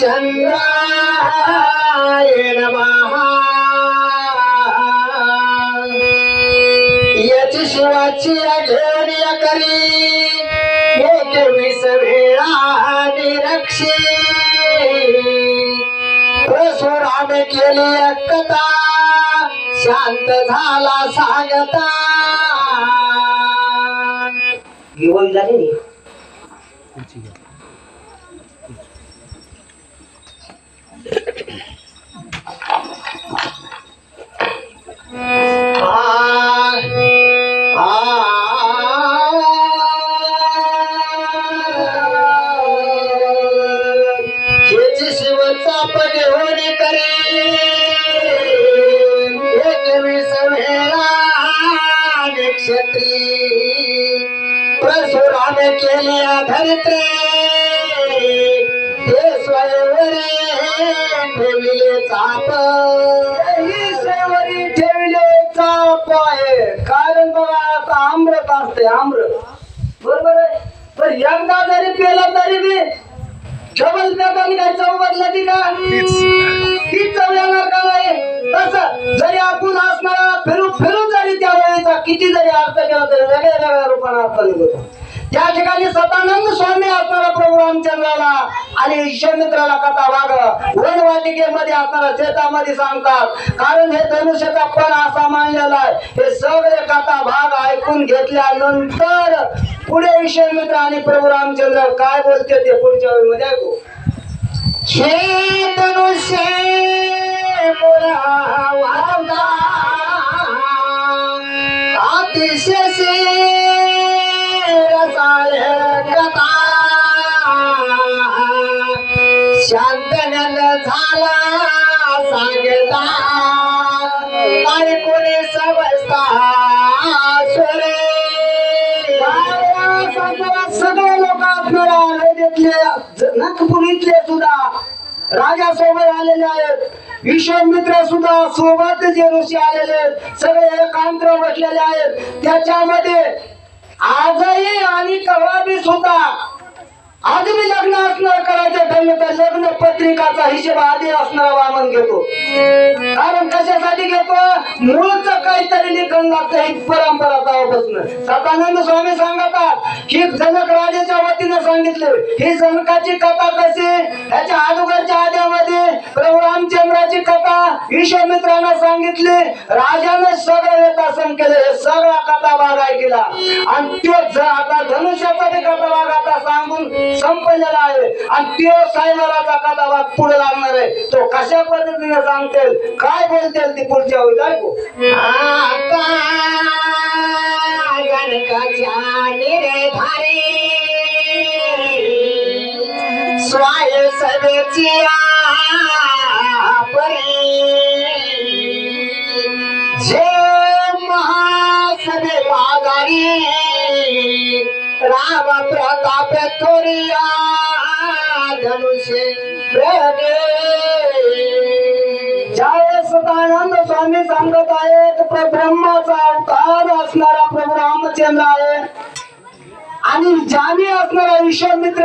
चंद्राय नमः। याची शिवाची आठवण या करी एकवीस वेळा निरक्षी परशुराम केली कथा शांत झाला सांगता। गिवळी झाली करे. एकवीस वेळा केली चाप. ही ठेवले चाप आहे. कारण बघा आता आम्रत असते आम्र. बरोबर आहे? पण एकदा जरी पेला डबल पेटाने काय चव बदलती का ती चव येणार का नाही तसं जरी आपण असणारा फिरू फिरू जरी त्या वेळेचा किती जरी अर्थ केला तरी वेगळ्या वेगळ्या रूपाने अर्थ निघतो. त्या ठिकाणी सतानंद स्वामी असणारा रामचंद्राला आणि ईश्वरमित्राला कथा वाग वनवाटिकेमध्ये असणारा शेतामध्ये सांगतात. कारण हे धनुष्याचा पण असा मानलेला आहे. हे सगळे कथा भाग ऐकून घेतल्यानंतर पुढे ईश्वरमित्र आणि प्रभू रामचंद्र काय बोलते ते पुढच्या वेळेमध्ये ऐकू. हे धनुष्य अतिशय रसाय शांतनंद झाला सांगता. आणि कोणी समजता सुरे. सगळे लोक आपल्याला अयोध्येतले नागपूर सुद्धा. राजा सोबत आलेले आहेत. विश्वमित्र सुद्धा सोबत जे ऋषी आलेले आहेत. सगळे एकांत्र बसलेले आहेत. त्याच्यामध्ये आजही आणि कवाबी सुद्धा आज मी लग्न असणार करायचं ठरलं तर लग्न पत्रिकाचा हिशेब आधी असणारा वामन घेतो. कारण कशासाठी घेतो? मूळच काहीतरी लिखन लागतं ही परंपरा तेव्हापासून सतानंद स्वामी सांगतात की जनक राजाच्या वतीनं सांगितले ही जनकाची कथा कशी? ह्याच्या अगोदरच्या आद्यामध्ये प्रभू रामचंद्राची कथा विश्वामित्रांना सांगितली राजाने सगळं व्यतासन केलं हे सगळा कथा भाग केला. आणि तो आता धनुष्याचा बी कथा भाग आता सांगून संपलेला आहे. आणि तो सायनाराचा कथाभाग पुढे लागणार आहे. तो कशा पद्धतीने सांगते काय बोलते ती पुढच्या होईल ऐकू स्वाय सभेची परी. हरी राम प्रताप तोरिया धनुष्य प्रगे ज्यावेळेस सदानंद स्वामी सांगत आहेत ब्रह्माचा अवतार असणारा प्रभू रामचंद्र आहे. आणि जामी असणारा विश्वामित्र